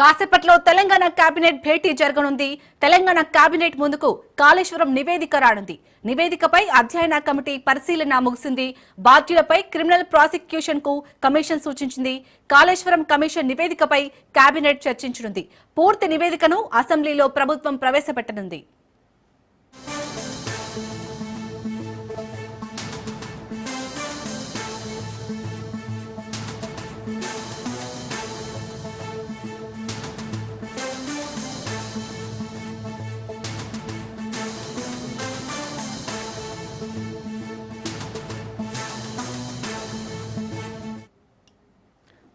కాసేపట్లో తెలంగాణ కేబినెట్ భేటీ జరగనుంది. తెలంగాణ కేబినెట్ ముందుకు కాళేశ్వరం నివేదిక రానుంది. నివేదికపై అధ్యయన కమిటీ పరిశీలన ముగిసింది. బాధ్యులపై క్రిమినల్ ప్రాసిక్యూషన్కు కమిషన్ సూచించింది. కాళేశ్వరం కమిషన్ నివేదికపై కేబినెట్ చర్చించనుంది. పూర్తి నివేదికను అసెంబ్లీలో ప్రభుత్వం ప్రవేశపెట్టనుంది.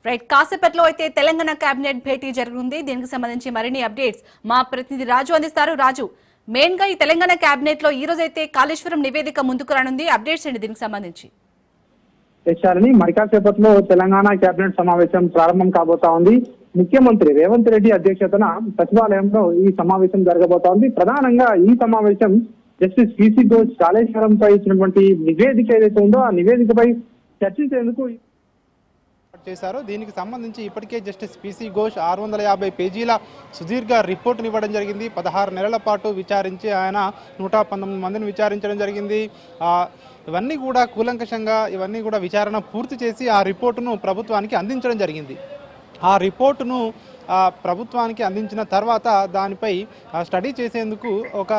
రైట్ కాసేపట్లో అయితే తెలంగాణ కేబినెట్ భేటీ జరుగుతుంది దీనికి సంబంధించి మరిన్ని అప్డేట్స్ మా ప్రతినిధి రాజు అందిస్తారు. రాజు మెయిన్గా ఈ తెలంగాణ కేబినెట్లో ఈ రోజు అయితే కాళేశ్వరం నివేదిక ముందుకు రానుంది. అప్డేట్స్ అండి దీనికి సంబంధించి? చేశారని మరికాసేపట్లో తెలంగాణ కేబినెట్ సమావేశం ప్రారంభం కాబోతా ఉంది. ముఖ్యమంత్రి రేవంత్ రెడ్డి అధ్యక్షతన సచివాలయంలో ఈ సమావేశం జరగబోతోంది ప్రధానంగా ఈ సమావేశం జస్టిస్ పిసి ఘోష్ కాళేశ్వరంపై ఇచ్చినటువంటి నివేదిక ఏదైతే ఉందో ఆ నివేదికపై చర్చించేందుకు చేశారు. దీనికి సంబంధించి ఇప్పటికే జస్టిస్ పీసీ ఘోష్ ఆరు వందల యాభై పేజీల సుదీర్ఘ రిపోర్టును ఇవ్వడం జరిగింది. పదహారు నెలల పాటు విచారించి ఆయన నూట పంతొమ్మిది మందిని విచారించడం జరిగింది. ఇవన్నీ కూడా కూలంకషంగా ఇవన్నీ కూడా విచారణ పూర్తి చేసి ఆ రిపోర్టును ప్రభుత్వానికి అందించడం జరిగింది. ఆ రిపోర్టును ప్రభుత్వానికి అందించిన తర్వాత దానిపై స్టడీ చేసేందుకు ఒక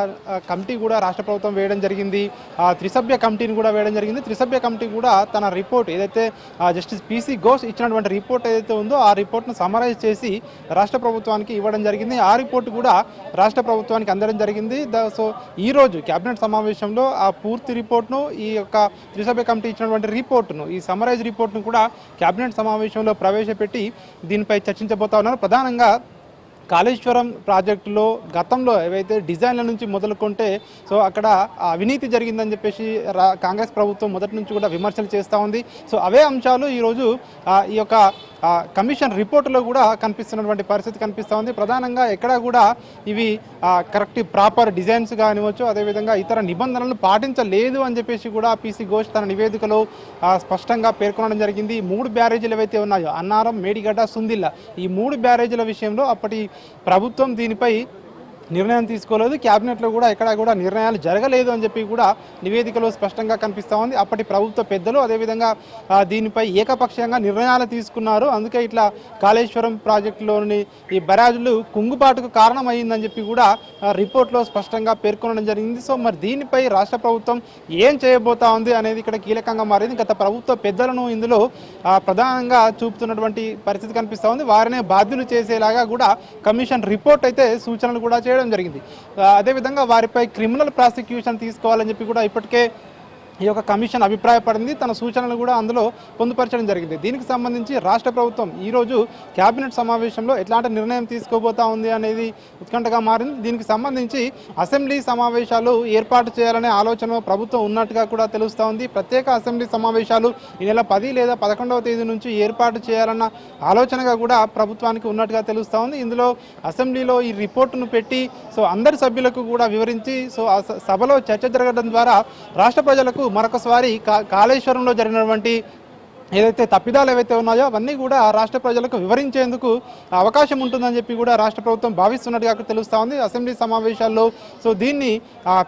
కమిటీ కూడా రాష్ట్ర ప్రభుత్వం వేయడం జరిగింది. ఆ త్రిసభ్య కమిటీని కూడా వేయడం జరిగింది. త్రిసభ్య కమిటీ కూడా తన రిపోర్ట్ ఏదైతే జస్టిస్ పిసి ఘోష్ ఇచ్చినటువంటి రిపోర్ట్ ఏదైతే ఉందో ఆ రిపోర్ట్ను సమరైజ్ చేసి రాష్ట్ర ప్రభుత్వానికి ఇవ్వడం జరిగింది. ఆ రిపోర్ట్ కూడా రాష్ట్ర ప్రభుత్వానికి అందడం జరిగింది. ద- సో ఈ రోజు కేబినెట్ సమావేశంలో ఆ పూర్తి రిపోర్ట్ను ఈ యొక్క త్రిసభ్య కమిటీ ఇచ్చినటువంటి రిపోర్ట్ను ఈ సమరైజ్ రిపోర్ట్ను కూడా కేబినెట్ సమావేశంలో ప్రవేశపెట్టి దీనిపై చర్చించబోతా ఉన్నారు. ప్రధానంగా కాళేశ్వరం ప్రాజెక్టులో గతంలో ఏవైతే డిజైన్ల నుంచి మొదలుకుంటే సో అక్కడ అవినీతి జరిగిందని చెప్పేసి రా కాంగ్రెస్ ప్రభుత్వం మొదటి నుంచి కూడా విమర్శలు చేస్తూ ఉంది. సో అవే అంశాలు ఈరోజు ఈ యొక్క కమిషన్ రిపోర్టులో కూడా కనిపిస్తున్నటువంటి పరిస్థితి కనిపిస్తూ ఉంది. ప్రధానంగా ఎక్కడా కూడా ఇవి కరెక్ట్ ప్రాపర్ డిజైన్స్ కానివచ్చు అదేవిధంగా ఇతర నిబంధనలను పాటించలేదు అని చెప్పేసి కూడా పీసీ ఘోష్ తన నివేదికలో స్పష్టంగా పేర్కొనడం జరిగింది. ఈ మూడు బ్యారేజీలు ఏవైతే ఉన్నాయో అన్నారం మేడిగడ్డ సుందిల్ల ఈ మూడు బ్యారేజీల విషయంలో అప్పటి ప్రభుత్వం దీనిపై నిర్ణయం తీసుకోలేదు. క్యాబినెట్లో కూడా ఎక్కడా కూడా నిర్ణయాలు జరగలేదు అని చెప్పి కూడా నివేదికలో స్పష్టంగా కనిపిస్తూ ఉంది. అప్పటి ప్రభుత్వ పెద్దలు అదేవిధంగా దీనిపై ఏకపక్షంగా నిర్ణయాలు తీసుకున్నారు. అందుకే ఇట్లా కాళేశ్వరం ప్రాజెక్టులోని ఈ బరాజులు కుంగుబాటుకు కారణమైందని చెప్పి కూడా రిపోర్ట్లో స్పష్టంగా పేర్కొనడం జరిగింది. సో మరి దీనిపై రాష్ట్ర ప్రభుత్వం ఏం చేయబోతా ఉంది అనేది ఇక్కడ కీలకంగా మారింది. గత ప్రభుత్వ పెద్దలను ఇందులో ప్రధానంగా చూపుతున్నటువంటి పరిస్థితి కనిపిస్తూ ఉంది. వారినే బాధ్యులు చేసేలాగా కూడా కమిషన్ రిపోర్ట్ అయితే సూచనలు కూడా చేయడం జరిగింది. అదేవిధంగా వారిపై క్రిమినల్ ప్రాసిక్యూషన్ తీసుకోవాలని చెప్పి కూడా ఇప్పటికే ఈ యొక్క కమిషన్ అభిప్రాయపడింది. తన సూచనలు కూడా అందులో పొందుపరచడం జరిగింది. దీనికి సంబంధించి రాష్ట్ర ప్రభుత్వం ఈరోజు కేబినెట్ సమావేశంలో ఎట్లాంటి నిర్ణయం తీసుకోబోతా ఉంది అనేది ఉత్కంఠగా మారింది. దీనికి సంబంధించి అసెంబ్లీ సమావేశాలు ఏర్పాటు చేయాలనే ఆలోచన ప్రభుత్వం ఉన్నట్టుగా కూడా తెలుస్తూ ఉంది. ప్రత్యేక అసెంబ్లీ సమావేశాలు ఈ నెల పది లేదా పదకొండవ తేదీ నుంచి ఏర్పాటు చేయాలన్న ఆలోచనగా కూడా ప్రభుత్వానికి ఉన్నట్టుగా తెలుస్తూ ఉంది. ఇందులో అసెంబ్లీలో ఈ రిపోర్టును పెట్టి సో అందరి సభ్యులకు కూడా వివరించి సో ఆ స- సభలో చర్చ జరగడం ద్వారా రాష్ట్ర ప్రజలకు మరొకసారి కా కాళేశ్వరంలో జరిగినటువంటి ఏదైతే తప్పిదాలు ఏవైతే ఉన్నాయో అవన్నీ కూడా రాష్ట్ర ప్రజలకు వివరించేందుకు అవకాశం ఉంటుందని చెప్పి కూడా రాష్ట్ర ప్రభుత్వం భావిస్తున్నట్టుగా తెలుస్తూ ఉంది. అసెంబ్లీ సమావేశాల్లో సో దీన్ని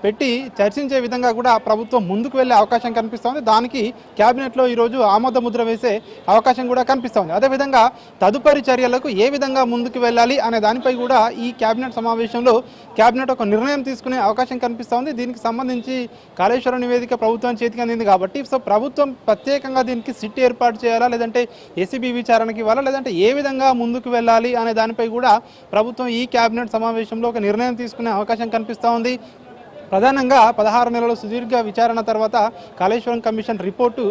పెట్టి చర్చించే విధంగా కూడా ప్రభుత్వం ముందుకు వెళ్ళే అవకాశం కనిపిస్తోంది దానికి క్యాబినెట్లో ఈరోజు ఆమోద ముద్ర వేసే అవకాశం కూడా కనిపిస్తోంది అదేవిధంగా తదుపరి చర్యలకు ఏ విధంగా ముందుకు వెళ్ళాలి అనే దానిపై కూడా ఈ క్యాబినెట్ సమావేశంలో క్యాబినెట్ ఒక నిర్ణయం తీసుకునే అవకాశం కనిపిస్తోంది దీనికి సంబంధించి కాళేశ్వరం నివేదిక ప్రభుత్వం చేతికి అందింది కాబట్టి సో ప్రభుత్వం ప్రత్యేకంగా దీనికి సిట్ ఏర్పాటు చేయాలా? లేదంటే ఏసీబీ విచారణకి ఇవ్వాలా? లేదంటే ఏ విధంగా ముందుకు వెళ్ళాలి? అనే దానిపై కూడా ప్రభుత్వం ఈ కేబినెట్ సమావేశంలో ఒక నిర్ణయం తీసుకునే అవకాశం కనిపిస్తూ ఉంది. ప్రధానంగా పదహారు నెలల సుదీర్ఘ విచారణ తర్వాత కాళేశ్వరం కమిషన్ రిపోర్టు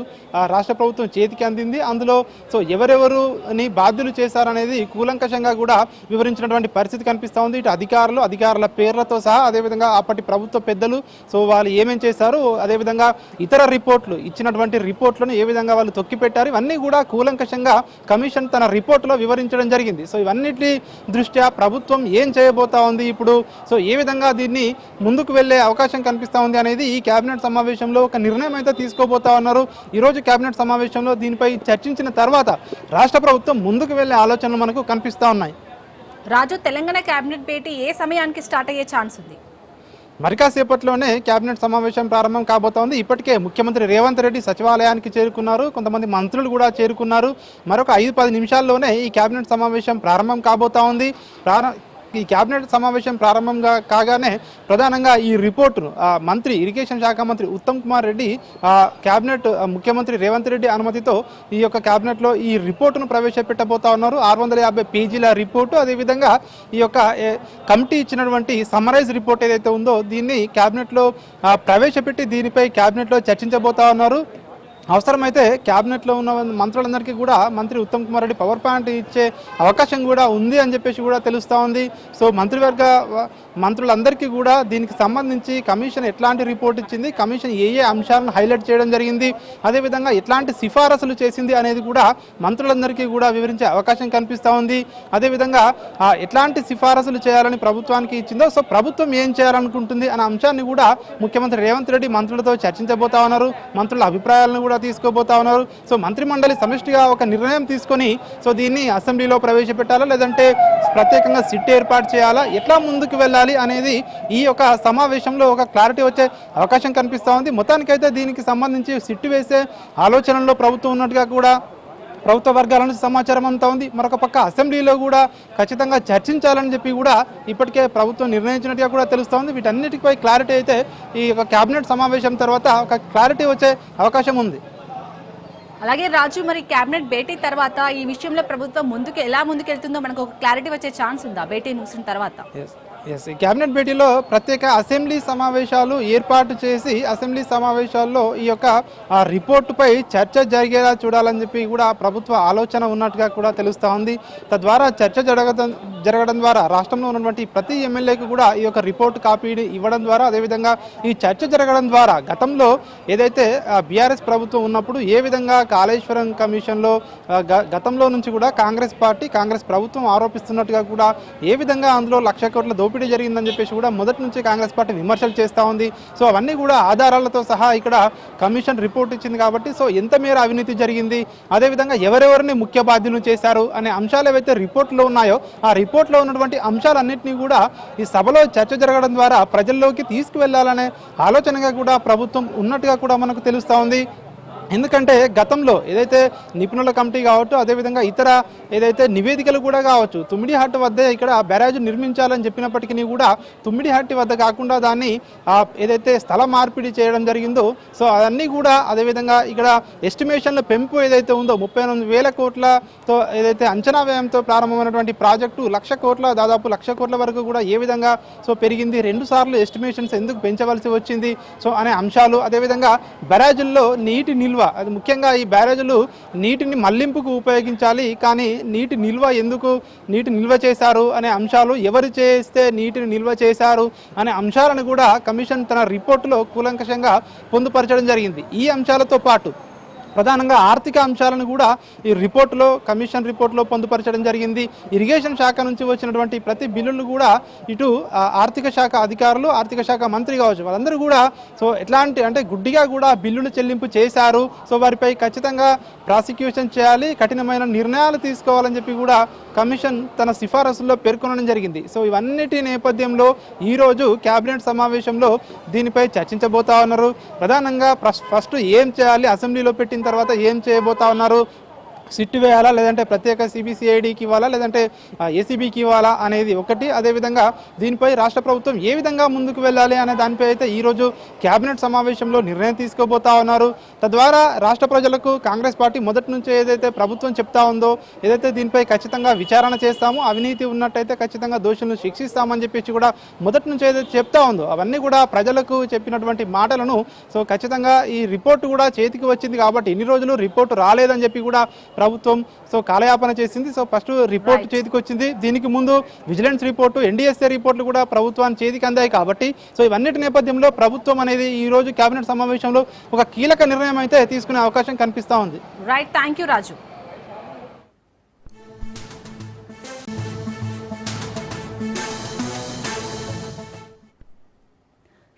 రాష్ట్ర ప్రభుత్వం చేతికి అందింది. అందులో సో ఎవరెవరుని బాధ్యులు చేశారనేది కూలంకషంగా కూడా వివరించినటువంటి పరిస్థితి కనిపిస్తూ ఉంది. ఇటు అధికారులు అధికారుల పేర్లతో సహా అదేవిధంగా అప్పటి ప్రభుత్వ పెద్దలు సో వాళ్ళు ఏమేం చేశారు అదేవిధంగా ఇతర రిపోర్ట్లు ఇచ్చినటువంటి రిపోర్ట్లను ఏ విధంగా వాళ్ళు తొక్కిపెట్టారు ఇవన్నీ కూడా కూలంకషంగా కమిషన్ తన రిపోర్టులో వివరించడం జరిగింది. సో ఇవన్నిటి దృష్ట్యా ప్రభుత్వం ఏం చేయబోతా ఉంది ఇప్పుడు? సో ఏ విధంగా దీన్ని ముందుకు వెళ్ళే అవకాశం కనిపిస్తూ ఉంది అనేది ఈ కేబినెట్ సమావేశంలో ఒక నిర్ణయం అయితే తీసుకోబోతా ఉన్నారు. ఈరోజు కేబినెట్ సమావేశంలో దీనిపై చర్చించిన తర్వాత రాష్ట్ర ప్రభుత్వం ముందుకు వెళ్ళే ఆలోచనలు మనకు కనిపిస్తూ ఉన్నాయి. రాజు తెలంగాణ కేబినెట్ భేటీ ఏ సమయానికి స్టార్ట్ అయ్యే ఛాన్స్ ఉంది? మరి కాసేపట్లోనే కేబినెట్ సమావేశం ప్రారంభం కాబోతోంది ఇప్పటికే ముఖ్యమంత్రి రేవంత్ రెడ్డి సచివాలయానికి చేరుకున్నారు. కొంతమంది మంత్రులు కూడా చేరుకున్నారు. మరొక ఐదు పది నిమిషాల్లోనే ఈ కేబినెట్ సమావేశం ప్రారంభం కాబోతా ఉంది. ప్రారం ఈ కేబినెట్ సమావేశం ప్రారంభంగా కాగానే ప్రధానంగా ఈ రిపోర్టును మంత్రి ఇరిగేషన్ శాఖ మంత్రి ఉత్తమ్ కుమార్ రెడ్డి కేబినెట్ ముఖ్యమంత్రి రేవంత్ రెడ్డి అనుమతితో ఈ యొక్క కేబినెట్లో ఈ రిపోర్టును ప్రవేశపెట్టబోతా ఉన్నారు. ఆరు వందల యాభై పేజీల రిపోర్టు అదేవిధంగా ఈ యొక్క కమిటీ ఇచ్చినటువంటి సమ్మరైజ్ రిపోర్ట్ ఏదైతే ఉందో దీన్ని కేబినెట్లో ప్రవేశపెట్టి దీనిపై కేబినెట్లో చర్చించబోతా ఉన్నారు. అవసరమైతే క్యాబినెట్లో ఉన్న మంత్రులందరికీ కూడా మంత్రి ఉత్తమ్ కుమార్ రెడ్డి పవర్ పాయింట్ ఇచ్చే అవకాశం కూడా ఉంది అని చెప్పేసి కూడా తెలుస్తూ ఉంది. సో మంత్రివర్గ మంత్రులందరికీ కూడా దీనికి సంబంధించి కమిషన్ ఎట్లాంటి రిపోర్ట్ ఇచ్చింది కమిషన్ ఏ ఏ అంశాలను హైలైట్ చేయడం జరిగింది అదేవిధంగా ఎట్లాంటి సిఫారసులు చేసింది అనేది కూడా మంత్రులందరికీ కూడా వివరించే అవకాశం కనిపిస్తూ ఉంది. అదేవిధంగా ఎట్లాంటి సిఫారసులు చేయాలని ప్రభుత్వానికి ఇచ్చిందో సో ప్రభుత్వం ఏం చేయాలనుకుంటుంది అనే అంశాన్ని కూడా ముఖ్యమంత్రి రేవంత్ రెడ్డి మంత్రులతో చర్చించబోతా ఉన్నారు. మంత్రుల అభిప్రాయాలను కూడా తీసుకోబోతా ఉన్నారు. సో మంత్రి మండలి సమిష్టిగా ఒక నిర్ణయం తీసుకొని సో దీన్ని అసెంబ్లీలో ప్రవేశపెట్టాలా? లేదంటే ప్రత్యేకంగా సిట్ ఏర్పాటు చేయాలా? ఎట్లా ముందుకు వెళ్ళాలి అనేది ఈ యొక్క సమావేశంలో ఒక క్లారిటీ వచ్చే అవకాశం కనిపిస్తూ ఉంది. మొత్తానికైతే దీనికి సంబంధించి సిట్టు వేసే ఆలోచనలో ప్రభుత్వం ఉన్నట్టుగా కూడా ప్రభుత్వ వర్గాల నుంచి సమాచారం అంతా ఉంది. మరొక పక్క అసెంబ్లీలో కూడా ఖచ్చితంగా చర్చించాలని చెప్పి కూడా ఇప్పటికే ప్రభుత్వం నిర్ణయించినట్టుగా కూడా తెలుస్తోంది వీటన్నిటిపై క్లారిటీ అయితే ఈ యొక్క కేబినెట్ సమావేశం తర్వాత ఒక క్లారిటీ వచ్చే అవకాశం ఉంది. అలాగే రాజు మరి కేబినెట్ భేటీ తర్వాత ఈ విషయంలో ప్రభుత్వం ముందుకు ఎలా ముందుకెళ్తుందో మనకు ఒక క్లారిటీ వచ్చే ఛాన్స్ ఉందా? భేటీ ముగిసిన తర్వాత. ఎస్ ఈ కేబినెట్ భేటీలో ప్రత్యేక అసెంబ్లీ సమావేశాలు ఏర్పాటు చేసి అసెంబ్లీ సమావేశాల్లో ఈ యొక్క రిపోర్టుపై చర్చ జరిగేలా చూడాలని చెప్పి కూడా ప్రభుత్వ ఆలోచన ఉన్నట్టుగా కూడా తెలుస్తూ ఉంది. తద్వారా చర్చ జరగడం జరగడం ద్వారా రాష్ట్రంలో ఉన్నటువంటి ప్రతి ఎమ్మెల్యేకి కూడా ఈ యొక్క రిపోర్ట్ కాపీని ఇవ్వడం ద్వారా అదేవిధంగా ఈ చర్చ జరగడం ద్వారా గతంలో ఏదైతే బీఆర్ఎస్ ప్రభుత్వం ఉన్నప్పుడు ఏ విధంగా కాళేశ్వరం కమిషన్లో గ- గతంలో నుంచి కూడా కాంగ్రెస్ పార్టీ కాంగ్రెస్ ప్రభుత్వం ఆరోపిస్తున్నట్టుగా కూడా ఏ విధంగా అందులో లక్ష కోట్ల దోపిడీ జరిగిందని చెప్పేసి కూడా మొదటి నుంచి కాంగ్రెస్ పార్టీ విమర్శలు చేస్తూ ఉంది. సో అవన్నీ కూడా ఆధారాలతో సహా ఇక్కడ కమిషన్ రిపోర్ట్ ఇచ్చింది కాబట్టి సో ఎంత మేర అవినీతి జరిగింది అదేవిధంగా ఎవరెవరిని ముఖ్య బాధ్యులు చేశారు అనే అంశాలు ఏవైతే రిపోర్ట్లో ఉన్నాయో ఆ రిపోర్ట్లో ఉన్నటువంటి అంశాలన్నింటినీ కూడా ఈ సభలో చర్చ జరగడం ద్వారా ప్రజల్లోకి తీసుకువెళ్ళాలనే ఆలోచనగా కూడా ప్రభుత్వం ఉన్నట్టుగా కూడా మనకు తెలుస్తూ ఉంది. ఎందుకంటే గతంలో ఏదైతే నిపుణుల కమిటీ కావచ్చు అదేవిధంగా ఇతర ఏదైతే నివేదికలు కూడా కావచ్చు తుమ్మిడి హట్ వద్ద ఇక్కడ బ్యారేజ్ నిర్మించాలని చెప్పినప్పటికీ కూడా తుమ్మిడి హట్ వద్ద కాకుండా దాన్ని ఏదైతే స్థల మార్పిడి చేయడం జరిగిందో సో అవన్నీ కూడా అదేవిధంగా ఇక్కడ ఎస్టిమేషన్ల పెంపు ఏదైతే ఉందో ముప్పై ఎనిమిది వేల కోట్లతో ఏదైతే అంచనా వ్యయంతో ప్రారంభమైనటువంటి ప్రాజెక్టు లక్ష కోట్ల దాదాపు లక్ష కోట్ల వరకు కూడా ఏ విధంగా సో పెరిగింది రెండు సార్లు ఎస్టిమేషన్స్ ఎందుకు పెంచవలసి వచ్చింది సో అనే అంశాలు అదేవిధంగా బ్యారేజుల్లో నీటి నిల్వ అది ముఖ్యంగా ఈ బ్యారేజీలు నీటిని మళ్ళింపుకు ఉపయోగించాలి కానీ నీటి నిల్వ ఎందుకు నీటి నిల్వ చేశారు అనే అంశాలు ఎవరు చేస్తే నీటిని నిల్వ చేశారు అనే అంశాలను కూడా కమిషన్ తన రిపోర్టులో కూలంకషంగా పొందుపరచడం జరిగింది. ఈ అంశాలతో పాటు ప్రధానంగా ఆర్థిక అంశాలను కూడా ఈ రిపోర్టులో కమిషన్ రిపోర్టులో పొందుపరచడం జరిగింది. ఇరిగేషన్ శాఖ నుంచి వచ్చినటువంటి ప్రతి బిల్లును కూడా ఇటు ఆర్థిక శాఖ అధికారులు ఆర్థిక శాఖ మంత్రి కావచ్చు వాళ్ళందరూ కూడా సో ఎట్లాంటి అంటే గుడ్డిగా కూడా బిల్లులు చెల్లింపు చేశారు. సో వారిపై ఖచ్చితంగా ప్రాసిక్యూషన్ చేయాలి కఠినమైన నిర్ణయాలు తీసుకోవాలని చెప్పి కూడా కమిషన్ తన సిఫారసుల్లో పేర్కొనడం జరిగింది. సో ఇవన్నిటి నేపథ్యంలో ఈరోజు కేబినెట్ సమావేశంలో దీనిపై చర్చించబోతా ఉన్నారు. ప్రధానంగా ఫస్ట్ ఏం చేయాలి అసెంబ్లీలో పెట్టిన తర్వాత ఏం చేయబోతా ఉన్నారు? సిట్ వేయాలా లేదంటే ప్రత్యేక సిబిసిఐడికి ఇవ్వాలా లేదంటే ఏసీబీకి ఇవ్వాలా అనేది ఒకటి. అదేవిధంగా దీనిపై రాష్ట్ర ప్రభుత్వం ఏ విధంగా ముందుకు వెళ్ళాలి అనే దానిపై అయితే ఈరోజు కేబినెట్ సమావేశంలో నిర్ణయం తీసుకోబోతా ఉన్నారు. తద్వారా రాష్ట్ర ప్రజలకు కాంగ్రెస్ పార్టీ మొదటి నుంచి ఏదైతే ప్రభుత్వం చెప్తా ఉందో ఏదైతే దీనిపై ఖచ్చితంగా విచారణ చేస్తామో అవినీతి ఉన్నట్టయితే ఖచ్చితంగా దోషులను శిక్షిస్తామని చెప్పేసి కూడా మొదటి నుంచి ఏదైతే చెప్తా ఉందో అవన్నీ కూడా ప్రజలకు చెప్పినటువంటి మాటలను. సో ఖచ్చితంగా ఈ రిపోర్టు కూడా చేతికి వచ్చింది కాబట్టి ఇన్ని రోజులు రిపోర్టు రాలేదని చెప్పి కూడా ప్రభుత్వం. సో కాలయాపన చేసింది. సో ఫస్ట్ రిపోర్ట్ చేతికి వచ్చింది దీనికి ముందు విజిలెన్స్ రిపోర్టు ఎన్డీఎస్ఏ రిపోర్ట్లు కూడా ప్రభుత్వానికి చేతికి అందాయి కాబట్టి. సో ఇవన్నిటి నేపథ్యంలో ప్రభుత్వం అనేది ఈ రోజు కేబినెట్ సమావేశంలో ఒక కీలక నిర్ణయం అయితే తీసుకునే అవకాశం కనిపిస్తా ఉంది. Right thank you Raju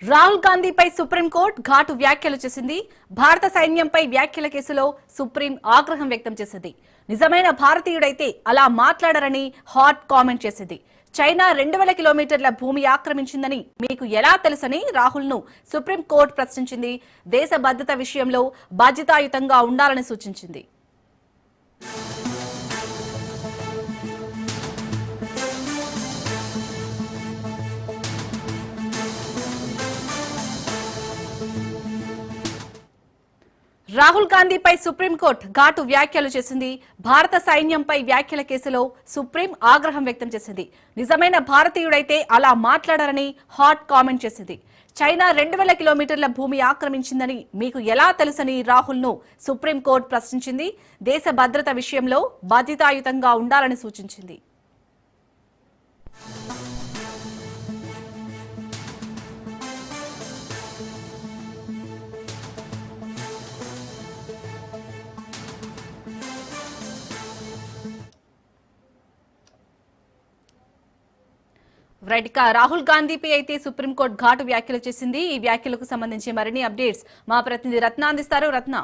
Rahul గాంధీపై supreme court ఘాటు వ్యాఖ్యలు చేసింది. భారత సైన్యంపై వ్యాఖ్యల కేసులో సుప్రీం ఆగ్రహం వ్యక్తం చేసింది. నిజమైన భారతీయుడైతే అలా మాట్లాడరని హాట్ కామెంట్ చేసింది. చైనా రెండు వేల కిలోమీటర్ల భూమి ఆక్రమించిందని మీకు ఎలా తెలుసని రాహుల్ను సుప్రీంకోర్టు ప్రశ్నించింది. దేశ భద్రత విషయంలో బాధ్యతాయుతంగా ఉండాలని సూచించింది. రాహుల్ గాంధీపై సుప్రీంకోర్టు ఘాటు వ్యాఖ్యలు చేసింది. భారత సైన్యంపై వ్యాఖ్యల కేసులో సుప్రీం ఆగ్రహం వ్యక్తం చేసింది. నిజమైన భారతీయుడైతే అలా మాట్లాడారని హాట్ కామెంట్ చేసింది. చైనా రెండు వేల కిలోమీటర్ల భూమి ఆక్రమించిందని మీకు ఎలా తెలుసని రాహుల్ను సుప్రీంకోర్టు ప్రశ్నించింది. దేశ భద్రత విషయంలో బాధ్యతాయుతంగా ఉండాలని సూచించింది. రైట్ ఇక రాహుల్ గాంధీపై అయితే సుప్రీంకోర్టు ఘాటు వ్యాఖ్యలు చేసింది. ఈ వ్యాఖ్యలకు సంబంధించి మరిన్ని అప్డేట్స్ మా ప్రతినిధి రత్న అందిస్తారు. రత్న.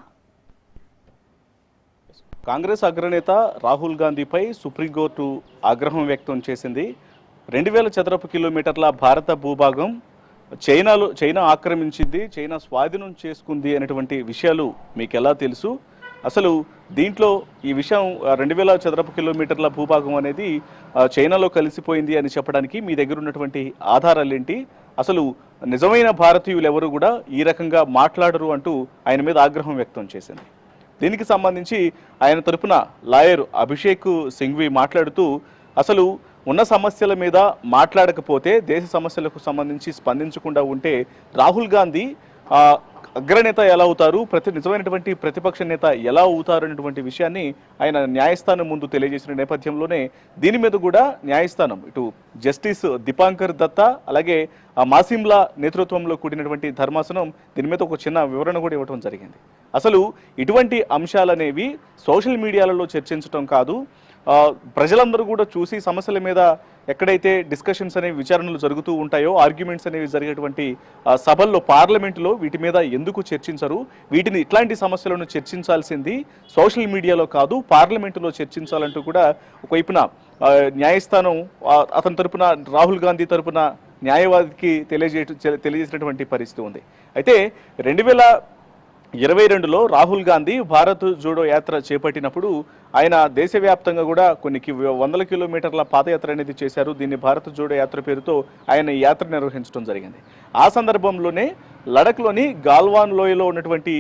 కాంగ్రెస్ అగ్రనేత రాహుల్ గాంధీపై సుప్రీంకోర్టు ఆగ్రహం వ్యక్తం చేసింది. రెండు వేల చదరపు కిలోమీటర్ల భారత భూభాగం చైనాలో చైనా ఆక్రమించింది చైనా స్వాధీనం చేసుకుంది అనేటువంటి విషయాలు మీకు ఎలా తెలుసు? అసలు దీంట్లో ఈ విషయం రెండు వేల చదరపు కిలోమీటర్ల భూభాగం అనేది చైనాలో కలిసిపోయింది అని చెప్పడానికి మీ దగ్గర ఉన్నటువంటి ఆధారాలు ఏంటి? అసలు నిజమైన భారతీయులు ఎవరు కూడా ఈ రకంగా మాట్లాడరు అంటూ ఆయన మీద ఆగ్రహం వ్యక్తం చేసింది. దీనికి సంబంధించి ఆయన తరపున లాయర్ అభిషేక్ సింఘ్వి మాట్లాడుతూ అసలు ఉన్న సమస్యల మీద మాట్లాడకపోతే దేశ సమస్యలకు సంబంధించి స్పందించకుండా ఉంటే రాహుల్ గాంధీ అగ్రనేత ఎలా అవుతారు? ప్రతి నిజమైనటువంటి ప్రతిపక్ష నేత ఎలా అవుతారు అనేటువంటి విషయాన్ని ఆయన న్యాయస్థానం ముందు తెలియజేసిన నేపథ్యంలోనే దీని మీద కూడా న్యాయస్థానం ఇటు జస్టిస్ దీపాంకర్ దత్తా అలాగే మాసిమ్లా నేతృత్వంలో కూడినటువంటి ధర్మాసనం దీని మీద ఒక చిన్న వివరణ కూడా ఇవ్వడం జరిగింది. అసలు ఇటువంటి అంశాలనేవి సోషల్ మీడియాలలో చర్చించడం కాదు. ప్రజలందరూ కూడా చూసి సమస్యల మీద ఎక్కడైతే డిస్కషన్స్ అనేవి విచారణలు జరుగుతూ ఉంటాయో ఆర్గ్యుమెంట్స్ అనేవి జరిగేటువంటి సభల్లో పార్లమెంటులో వీటి మీద ఎందుకు చర్చించరు? వీటిని ఇట్లాంటి సమస్యలను చర్చించాల్సింది సోషల్ మీడియాలో కాదు పార్లమెంటులో చర్చించాలంటూ కూడా ఒకవైపున న్యాయస్థానం అతని తరపున రాహుల్ గాంధీ తరపున న్యాయవాదికి తెలియజే తెలియజేసినటువంటి పరిస్థితి ఉంది. అయితే రెండు వేల ఇరవై రెండులో రాహుల్ గాంధీ భారత్ జోడో యాత్ర చేపట్టినప్పుడు ఆయన దేశవ్యాప్తంగా కూడా కొన్ని వందల కిలోమీటర్ల పాదయాత్ర అనేది చేశారు. దీన్ని భారత్ జోడో యాత్ర పేరుతో ఆయన యాత్ర నిర్వహించడం జరిగింది. ఆ సందర్భంలోనే లడఖ్లోని గాల్వాన్ లోయలో ఉన్నటువంటి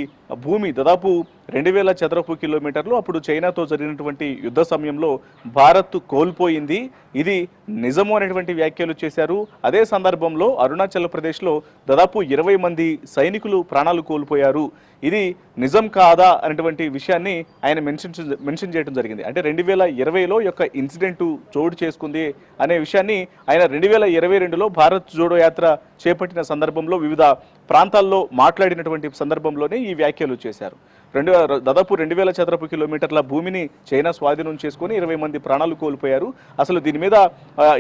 భూమి దాదాపు రెండు వేల చదరపు కిలోమీటర్లు. అప్పుడు చైనాతో జరిగినటువంటి యుద్ధ సమయంలో భారత్ కోల్పోయింది. ఇది నిజము అనేటువంటి వ్యాఖ్యలు చేశారు. అదే సందర్భంలో అరుణాచల్ ప్రదేశ్లో దాదాపు ఇరవై మంది సైనికులు ప్రాణాలు కోల్పోయారు. ఇది నిజం కాదా అనేటువంటి విషయాన్ని ఆయన మెన్షన్ మెన్షన్ చేయడం జరిగింది. అంటే రెండు వేల ఇరవైలో యొక్క ఇన్సిడెంట్ చోటు చేసుకుంది అనే విషయాన్ని ఆయన రెండు వేల ఇరవై రెండులో భారత్ జోడో యాత్ర చేపట్టిన సందర్భంలో వివిధ ప్రాంతాల్లో మాట్లాడినటువంటి సందర్భంలోనే ఈ వ్యాఖ్యలు చేశారు. రెండు దాదాపు రెండు వేల చదరపు కిలోమీటర్ల భూమిని చైనా స్వాధీనం చేసుకొని ఇరవై మంది ప్రాణాలు కోల్పోయారు. అసలు దీని మీద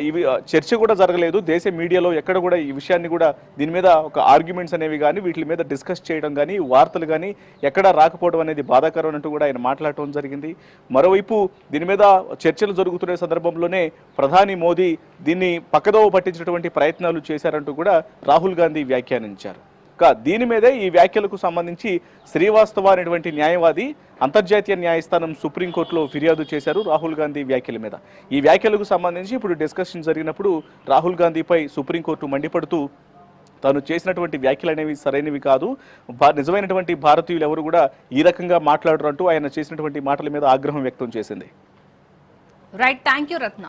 ఇవి చర్చ కూడా జరగలేదు. దేశ మీడియాలో ఎక్కడ కూడా ఈ విషయాన్ని కూడా దీని మీద ఒక ఆర్గ్యుమెంట్స్ అనేవి కానీ వీటి మీద డిస్కస్ చేయడం కానీ వార్తలు కానీ ఎక్కడ రాకపోవడం అనేది బాధాకరం అంటూ కూడా ఆయన మాట్లాడటం జరిగింది. మరోవైపు దీని మీద చర్చలు జరుగుతున్న సందర్భంలోనే ప్రధాని మోదీ దీన్ని పక్కదోవ పట్టించినటువంటి ప్రయత్నాలు చేశారంటూ కూడా రాహుల్ గాంధీ వ్యాఖ్యానించారు. దీని మీదే ఈ వ్యాఖ్యలకు సంబంధించి శ్రీవాస్తవ అనేటువంటి న్యాయవాది అంతర్జాతీయ న్యాయస్థానం సుప్రీంకోర్టులో ఫిర్యాదు చేశారు రాహుల్ గాంధీ వ్యాఖ్యల మీద. ఈ వ్యాఖ్యలకు సంబంధించి ఇప్పుడు డిస్కషన్ జరిగినప్పుడు రాహుల్ గాంధీపై సుప్రీంకోర్టు మండిపడుతూ తాను చేసినటువంటి వ్యాఖ్యలు అనేవి సరైనవి కాదు. నిజమైనటువంటి భారతీయులు ఎవరు కూడా ఈ రకంగా మాట్లాడరు అంటూ ఆయన చేసినటువంటి మాటల మీద ఆగ్రహం వ్యక్తం చేసింది. Right thank you Ratna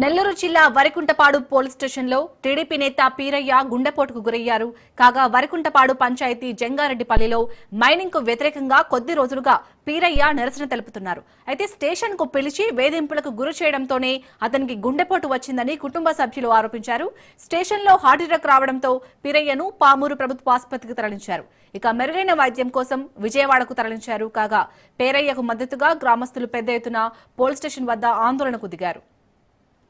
Nellore జిల్లా వరికుంటపాడు పోలీస్ స్టేషన్లో టీడీపీ నేత పీరయ్య గుండెపోటుకు గురయ్యారు. కాగా వరికుంటపాడు పంచాయతీ జంగారెడ్డిపల్లిలో మైనింగ్కు వ్యతిరేకంగా కొద్ది రోజులుగా పీరయ్య నిరసన తెలుపుతున్నారు. అయితే స్టేషన్కు పిలిచి వేధింపులకు గురి చేయడంతోనే అతనికి గుండెపోటు వచ్చిందని కుటుంబ సభ్యులు ఆరోపించారు. స్టేషన్లో హార్ట్ అటాక్ రావడంతో పీరయ్యను పామూరు ప్రభుత్వ ఆసుపత్రికి తరలించారు. ఇక మెరుగైన వైద్యం కోసం విజయవాడకు తరలించారు. కాగా పీరయ్యకు మద్దతుగా గ్రామస్తులు పెద్ద ఎత్తున పోలీస్ స్టేషన్ వద్ద ఆందోళనకు దిగారు.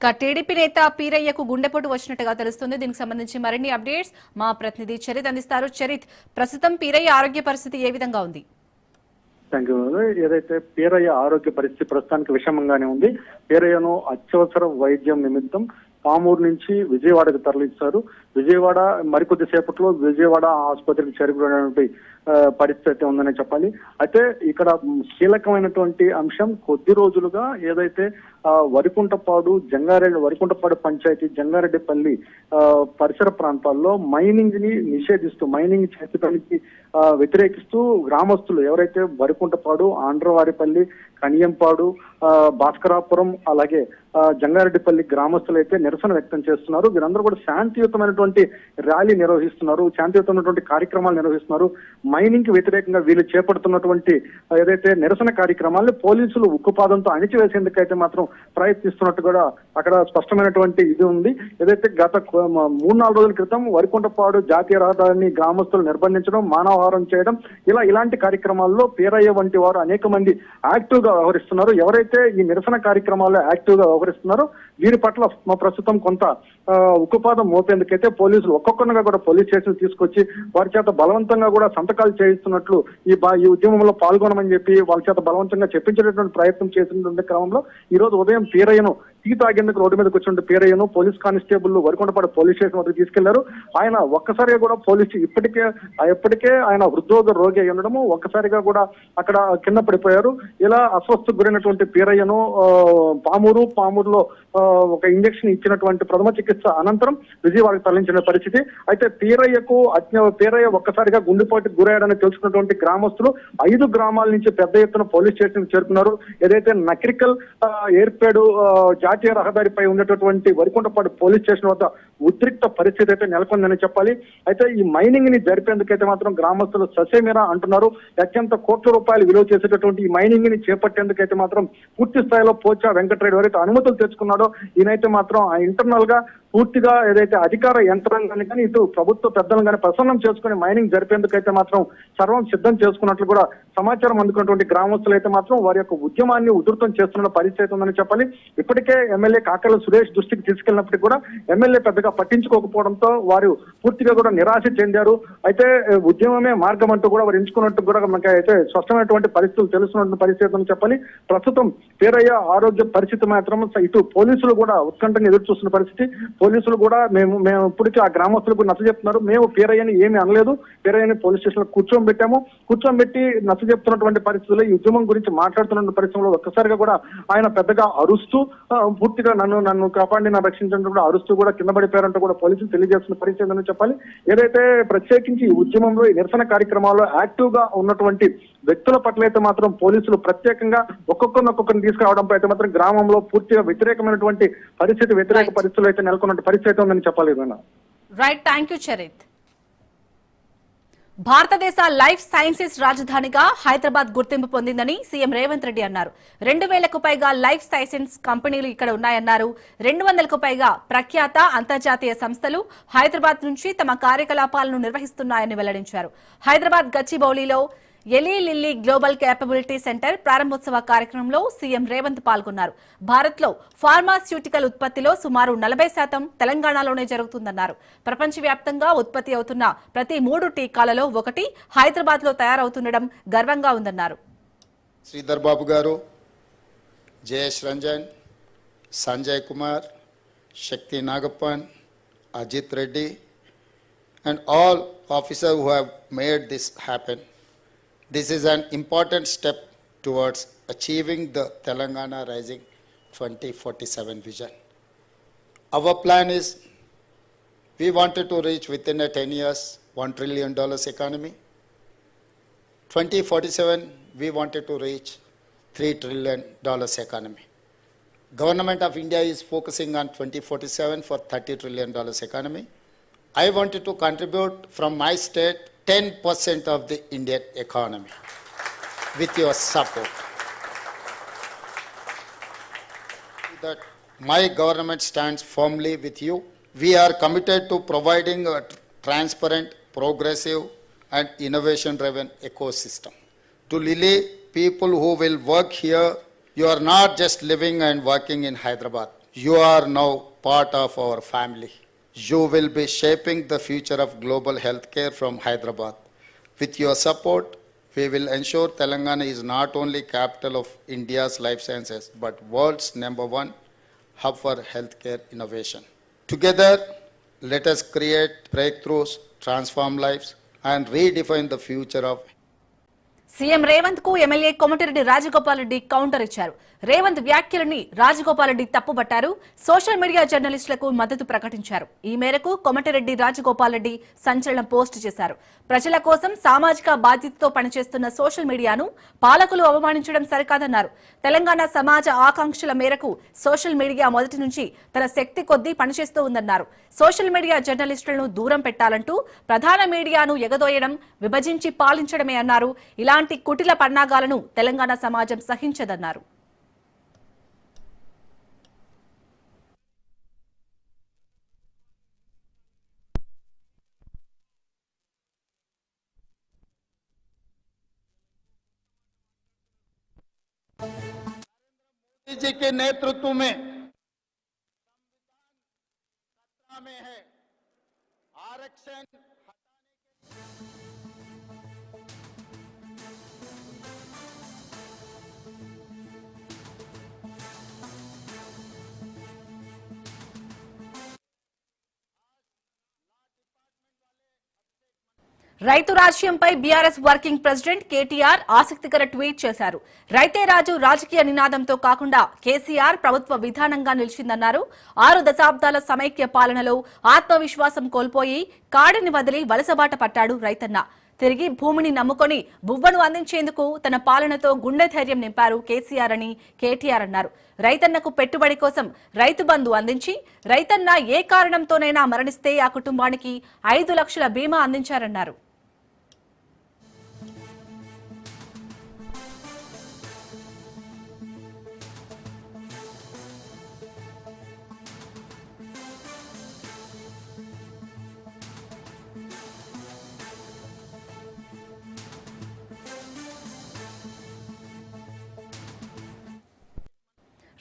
ఇక టీడీపీ నేత పీరయ్యకు గుండెపోటు వచ్చినట్టుగా తెలుస్తుంది. దీనికి సంబంధించి మరిన్ని అప్డేట్స్ మా ప్రతినిధి చరిత్ అందిస్తారు. చరిత్ ప్రస్తుతం పీరయ్య ఆరోగ్య పరిస్థితి ఏ విధంగా ఉంది? ఏదైతే పీరయ్య ఆరోగ్య పరిస్థితి ప్రస్తుతానికి విషమంగానే ఉంది పీరయ్యను అత్యవసర వైద్యం నిమిత్తం పామూరు నుంచి విజయవాడకు తరలించారు విజయవాడ మరికొద్ది సేపట్లో విజయవాడ ఆసుపత్రికి చేరుకున్నటువంటి పరిస్థితి ఉందని చెప్పాలి. అయితే ఇక్కడ కీలకమైనటువంటి అంశం కొద్ది రోజులుగా ఏదైతే ఆ, వరికుంటపాడు జంగారెడ్డి వరికుంటపాడు పంచాయతీ జంగారెడ్డిపల్లి ఆ, పరిసర ప్రాంతాల్లో మైనింగ్ని నిషేధిస్తూ మైనింగ్ చేసేదానికి వ్యతిరేకిస్తూ గ్రామస్తులు ఎవరైతే వరికుంటపాడు ఆంధ్రవారిపల్లి కనియంపాడు భాస్కరాపురం అలాగే జంగారెడ్డిపల్లి గ్రామస్తులు అయితే నిరసన వ్యక్తం చేస్తున్నారు. వీరందరూ కూడా శాంతియుతమైనటువంటి ర్యాలీ నిర్వహిస్తున్నారు శాంతియుతమైనటువంటి కార్యక్రమాలు నిర్వహిస్తున్నారు. మైనింగ్కి వ్యతిరేకంగా వీళ్ళు చేపడుతున్నటువంటి ఏదైతే నిరసన కార్యక్రమాలను పోలీసులు ఉక్కుపాదంతో అణిచివేసేందుకైతే మాత్రం ప్రయత్నిస్తున్నట్టు కూడా అక్కడ స్పష్టమైనటువంటి ఇది ఉంది. ఏదైతే గత మూడు నాలుగు రోజుల క్రితం వరికుంటపాడు జాతీయ రహదారిని గ్రామస్తులు నిర్బంధించడం మానవహారం చేయడం ఇలా ఇలాంటి కార్యక్రమాల్లో పేరయ్య వంటి వారు అనేక మంది యాక్టివ్గా వ్యవహరిస్తున్నారు ఎవరైతే ఈ నిరసన కార్యక్రమాల్లో యాక్టివ్గా వ్యవహరిస్తున్నారో వీరి పట్ల మా ప్రస్తుతం కొంత ఉక్కుపాదం మోపేందుకైతే పోలీసులు ఒక్కొక్కరుగా కూడా పోలీస్ స్టేషన్ తీసుకొచ్చి వారి చేత బలవంతంగా కూడా సంతకాలు చేయిస్తున్నట్లు ఈ ఈ ఉద్యమంలో పాల్గొనమని చెప్పి వాళ్ళ చేత బలవంతంగా చెప్పించేటటువంటి ప్రయత్నం చేసినటువంటి క్రమంలో ఈ రోజు ఉదయం పీరయ్యను టీ తాగేందుకు రోడ్డు మీదకి వచ్చిన పేరయ్యను police constable Varikondapadu police station వద్దకు తీసుకెళ్ళారు. ఆయన ఒక్కసారిగా కూడా పోలీస్ ఇప్పటికే ఆ ఇప్పటికే ఆయన వృద్ధోగ రోగి అయి ఉండడము ఒక్కసారిగా కూడా అక్కడ కింద పడిపోయారు. ఇలా అస్వస్థకు గురైనటువంటి పీరయ్యను పామూరు పామూరులో ఆ, ఒక ఇంజెక్షన్ ఇచ్చినటువంటి ప్రథమ చికిత్స అనంతరం విజయవాడకు తరలించిన పరిస్థితి. అయితే పీరయ్యకు అజ్ఞ పీరయ్య ఒక్కసారిగా గుండెపోటుకు గురయ్యాడని తెలుసుకున్నటువంటి గ్రామస్తులు ఐదు గ్రామాల నుంచి పెద్ద ఎత్తున పోలీస్ స్టేషన్ చేరుకున్నారు. ఏదైతే నక్రికల్ ఏర్పేడు జాతీయ రహదారిపై ఉన్నటువంటి వరికొండపాడు పోలీస్ స్టేషన్ వద్ద ఉద్రిక్త పరిస్థితి అయితే నెలకొందని చెప్పాలి. అయితే ఈ మైనింగ్ని జరిపేందుకైతే మాత్రం గ్రామస్తులు ససేమిరా అంటున్నారు. అత్యంత కోట్ల రూపాయలు విలువ చేసేటటువంటి ఈ మైనింగ్ని చేపట్టేందుకైతే మాత్రం పూర్తి స్థాయిలో పోచా వెంకటరెడ్డి ఎవరైతే అనుమతులు తెచ్చుకున్నాడో. ఈయనైతే మాత్రం ఆ ఇంటర్నల్గా పూర్తిగా ఏదైతే అధికార యంత్రాంగాన్ని కానీ ఇటు ప్రభుత్వ పెద్దలను కానీ ప్రసన్నం చేసుకుని మైనింగ్ జరిపేందుకైతే మాత్రం సర్వం సిద్ధం చేసుకున్నట్లు కూడా సమాచారం అందుకున్నటువంటి గ్రామస్తులు అయితే మాత్రం వారి యొక్క ఉద్యమాన్ని ఉధృతం చేస్తున్న పరిస్థితి ఉందని చెప్పాలి. ఇప్పటికే ఎమ్మెల్యే కాకల సురేష్ దృష్టికి తీసుకెళ్ళినప్పటికీ కూడా ఎమ్మెల్యే పెద్దగా పట్టించుకోకపోవడంతో వారు పూర్తిగా కూడా నిరాశ చెందారు. అయితే ఉద్యమమే మార్గం అంటూ కూడా వారు ఎంచుకున్నట్టు కూడా మనకి అయితే స్పష్టమైనటువంటి పరిస్థితులు తెలుస్తున్నటువంటి పరిస్థితి అని చెప్పాలి. ప్రస్తుతం పేరయ్య ఆరోగ్య పరిస్థితి మాత్రం ఇటు పోలీసులు కూడా ఉత్కంఠంగా ఎదురు చూస్తున్న పరిస్థితి. పోలీసులు కూడా మేము మేము ఇప్పటికీ ఆ గ్రామస్తులకు నచ్చ చెప్తున్నారు. మేము పేరయ్యని ఏమీ అనలేదు. పేరయ్యని పోలీస్ స్టేషన్లో కూర్చోబెట్టాము కూర్చోబెట్టి నచ్చ చెప్తున్నటువంటి పరిస్థితుల్లో ఈ ఉద్యమం గురించి మాట్లాడుతున్న పరిస్థితుల్లో ఒక్కసారిగా కూడా ఆయన పెద్దగా అరుస్తూ పూర్తిగా నన్ను నన్ను కాపాడి నన్ను రక్షించడం కూడా అరుస్తూ కూడా కింద పడిపోయారంటూ కూడా పోలీసులు తెలియజేస్తున్న పరిస్థితి అని చెప్పాలి. ఏదైతే ప్రత్యేకించి ఈ ఉద్యమంలో ఈ నిరసన కార్యక్రమాల్లో యాక్టివ్గా ఉన్నటువంటి వ్యక్తుల పట్ల అయితే మాత్రం పోలీసులు ప్రత్యేకంగా ఒక్కొక్కరిని ఒక్కొక్కరిని తీసుకురావడంపై అయితే మాత్రం గ్రామంలో పూర్తిగా వ్యతిరేకమైనటువంటి పరిస్థితి వ్యతిరేక. పరిస్థితులు అయితే నెలకొన్న పరిస్థితి అయితే ఉందని చెప్పాలి రైట్ థ్యాంక్ యూ చరిత్ భారతదేశ లైఫ్ సైన్సెస్ రాజధానిగా హైదరాబాద్ గుర్తింపు పొందిందని సీఎం రేవంత్ రెడ్డి అన్నారు. రెండు వేలకు పైగా లైఫ్ సైన్సెస్ కంపెనీలు ఇక్కడ ఉన్నాయన్నారు. రెండు వందలకు పైగా ప్రఖ్యాత అంతర్జాతీయ సంస్థలు హైదరాబాద్ నుంచి తమ కార్యకలాపాలను నిర్వహిస్తున్నాయని వెల్లడించారు. Hyderabad గచ్చిబౌలిలో Eli Lilly global capability centre ప్రారంభోత్సవ కార్యక్రమంలో సీఎం రేవంత్ పాల్గొన్నారు. భారత్లో ఫార్మాస్యూటికల్ ఉత్పత్తిలో సుమారు నలభై శాతం తెలంగాణలోనే జరుగుతుందన్నారు. ప్రపంచవ్యాప్తంగా ఉత్పత్తి అవుతున్న ప్రతి మూడు టీకాలలో ఒకటి హైదరాబాద్లో తయారవుతుండడం గర్వంగా ఉందన్నారు. Sridhar Babu garu Jayesh Ranjan Sanjay Kumar Shakti Nagappan Ajit Reddy and all officer who have made this happen. This is an important step towards achieving the Telangana Rising 2047 vision. Our plan is we wanted to reach within a 10 years $1 trillion economy. 2047, we wanted to reach $3 trillion economy. Government of India is focusing on 2047 for 30 trillion dollars economy. I wanted to contribute from my state 10% of the Indian economy with your support. That my government stands firmly with you. We are committed to providing a transparent, progressive and innovation-driven ecosystem. To Lily, people who will work here, you are not just living and working in Hyderabad. You are now part of our family. You will be shaping the future of global healthcare from Hyderabad. With your support, we will ensure Telangana is not only capital of India's life sciences, but world's number one hub for healthcare innovation. Together, let us create breakthroughs, transform lives, and redefine the future of CM రేవంత్కు MLA Komatireddy Rajagopal Reddy counter ఇచ్చారు. రేవంత్ వ్యాఖ్యలని రాజగోపాల్ రెడ్డి తప్పుబట్టారు. Social media జర్నలిస్టులకు మద్దతు ప్రకటించారు. ఈ మేరకు కోమటిరెడ్డి రాజగోపాల్ రెడ్డి సంచలనం post చేశారు. ప్రజల కోసం సామాజిక బాధ్యతతో పనిచేస్తున్న సోషల్ మీడియాను పాలకులు అవమానించడం సరికాదన్నారు. తెలంగాణ సమాజ ఆకాంక్షల మేరకు సోషల్ మీడియా మొదటి నుంచి తన శక్తి కొద్దీ పనిచేస్తూ ఉందన్నారు. సోషల్ మీడియా జర్నలిస్టులను దూరం పెట్టాలంటూ ప్రధాన మీడియాను ఎగదోయడం విభజించి పాలించడమే అన్నారు. ఇలా ఇలాంటి కుటిల పన్నాగాలను తెలంగాణ సమాజం సహించదన్నారు मोदी जी के नेतृत्व में संविधान में है आरक्षण రైతు రాజ్యంపై బీఆర్ఎస్ వర్కింగ్ ప్రెసిడెంట్ కేటీఆర్ ఆసక్తికర ట్వీట్ చేశారు. రైతే రాజు రాజకీయ నినాదంతో కాకుండా కేసీఆర్ ప్రభుత్వ విధానంగా నిలిచిందన్నారు. ఆరు దశాబ్దాల సమైక్య పాలనలో ఆత్మవిశ్వాసం కోల్పోయి కాడిని వదిలి వలసబాట పట్టాడు రైతన్న. తిరిగి భూమిని నమ్ముకొని బువ్వను అందించేందుకు తన పాలనతో గుండె ధైర్యం నింపారు కేసీఆర్ అని కేటీఆర్ అన్నారు. రైతన్నకు పెట్టుబడి కోసం రైతు బంధు అందించి రైతన్న ఏ కారణంతోనైనా మరణిస్తే ఆ కుటుంబానికి ఐదు లక్షల బీమా అందించారన్నారు.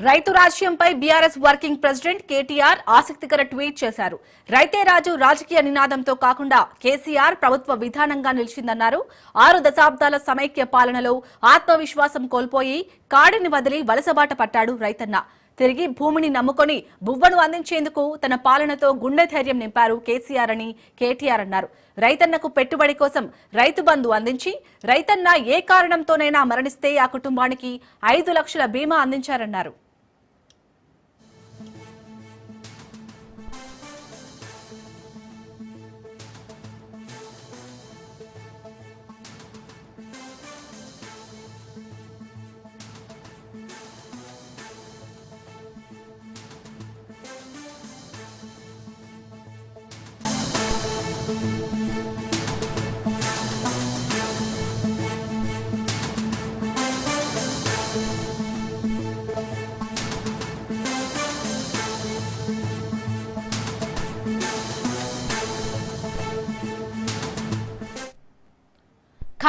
రైతు రాజ్యంపై బీఆర్ఎస్ వర్కింగ్ ప్రెసిడెంట్ కేటీఆర్ ఆసక్తికర ట్వీట్ చేశారు. రైతే రాజు రాజకీయ నినాదంతో కాకుండా కేసీఆర్ ప్రభుత్వ విధానంగా నిలిచిందన్నారు. ఆరు దశాబ్దాల సమైక్య పాలనలో ఆత్మవిశ్వాసం కోల్పోయి కాడిని వదిలి వలసబాట పట్టాడు రైతన్న. తిరిగి భూమిని నమ్ముకొని బువ్వను అందించేందుకు తన పాలనతో గుండె ధైర్యం నింపారు కేసీఆర్ అని కేటీఆర్ అన్నారు. రైతన్నకు పెట్టుబడి కోసం రైతు బంధు అందించి రైతన్న ఏ కారణంతోనైనా మరణిస్తే ఆ కుటుంబానికి ఐదు లక్షల బీమా అందించారన్నారు.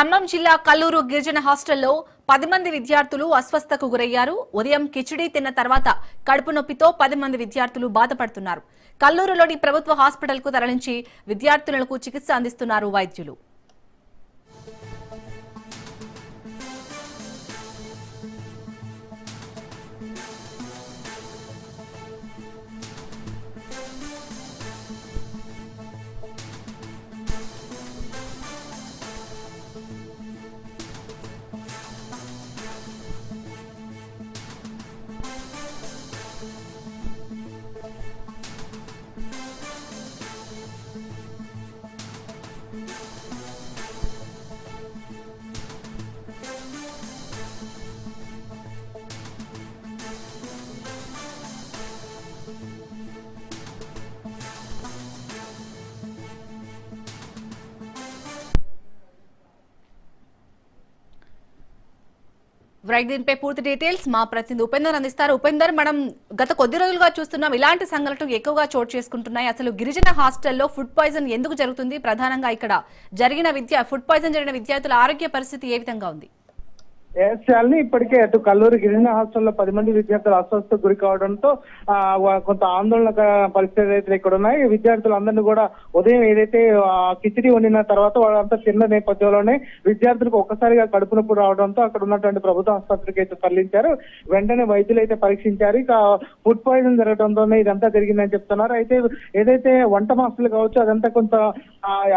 ఖమ్మం జిల్లా కల్లూరు గిరిజన హాస్టల్లో పది మంది విద్యార్థులు అస్వస్థకు గురయ్యారు. ఉదయం కిచిడీ తిన్న తర్వాత కడుపు నొప్పితో పది మంది విద్యార్థులు బాధపడుతున్నారు. కల్లూరులోని ప్రభుత్వ హాస్పిటల్కు తరలించి విద్యార్థులకు చికిత్స అందిస్తున్నారు వైద్యులు. రైట్ దీనిపై పూర్తి డీటెయిల్స్ మా ప్రతినిధి ఉపేందర్ అందిస్తారు. ఉపేందర్ మనం గత కొద్ది రోజులుగా చూస్తున్నాం ఇలాంటి సంఘటనలు ఎక్కువగా చోటు చేసుకుంటున్నాయి. అసలు గిరిజన హాస్టల్లో ఫుడ్ పాయిజన్ ఎందుకు జరుగుతుంది? ప్రధానంగా ఇక్కడ జరిగిన విద్య ఫుడ్ పాయిజన్ జరిగిన విద్యార్థుల ఆరోగ్య పరిస్థితి ఏ విధంగా ఉంది? ఏఎస్ఎల్ని ఇప్పటికే అటు కల్లూరు గిరిజన హాస్టల్లో పది మంది విద్యార్థులు అస్వస్థకు గురి కావడంతో ఆ, కొంత ఆందోళన పరిస్థితులు అయితే ఇక్కడ ఉన్నాయి విద్యార్థులందరినీ కూడా ఉదయం ఏదైతే కిచిడి వండిన తర్వాత వాళ్ళంతా తిన్న నేపథ్యంలోనే విద్యార్థులకు ఒక్కసారిగా కడుపు నొప్పి రావడంతో అక్కడ ఉన్నటువంటి ప్రభుత్వ ఆసుపత్రికి అయితే తరలించారు. వెంటనే వైద్యులు అయితే పరీక్షించారు. ఇక ఫుడ్ పాయిజన్ జరగడంతోనే ఇదంతా జరిగిందని చెప్తున్నారు. అయితే ఏదైతే వంట మాస్టర్లు కావచ్చు అదంతా కొంత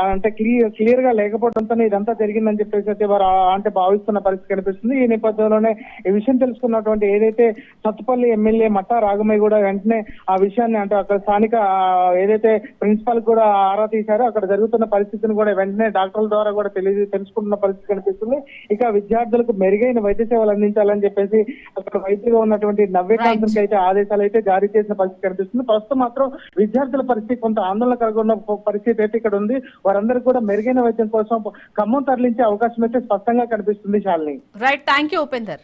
అంటే క్లియర్ క్లియర్గా లేకపోవడంతోనే ఇదంతా జరిగిందని చెప్పేసి అయితే వారు అంటే భావిస్తున్న పరిస్థితి కనిపిస్తుంది. ఈ నేపథ్యంలోనే. ఈ విషయం తెలుసుకున్నటువంటి ఏదైతే సత్తుపల్లి ఎమ్మెల్యే మట్టా రాగమయ్య కూడా వెంటనే ఆ విషయాన్ని అంటే అక్కడ స్థానిక ఏదైతే ప్రిన్సిపల్ కూడా ఆరా తీశారో అక్కడ జరుగుతున్న పరిస్థితిని కూడా వెంటనే డాక్టర్ల ద్వారా కూడా తెలియ తెలుసుకుంటున్న పరిస్థితి కనిపిస్తుంది. ఇక విద్యార్థులకు మెరుగైన వైద్య సేవలు అందించాలని చెప్పేసి అక్కడ వైద్యుగా ఉన్నటువంటి నవ్యకాంతం అయితే ఆదేశాలు అయితే జారీ చేసిన పరిస్థితి కనిపిస్తుంది. ప్రస్తుతం మాత్రం విద్యార్థుల పరిస్థితి కొంత ఆందోళనకరంగా ఉన్న పరిస్థితి అయితే ఇక్కడ ఉంది. వారందరికీ కూడా మెరుగైన వైద్యం కోసం ఖమ్మం తరలించే అవకాశం అయితే స్పష్టంగా కనిపిస్తుంది Shalini. Right thank you Upender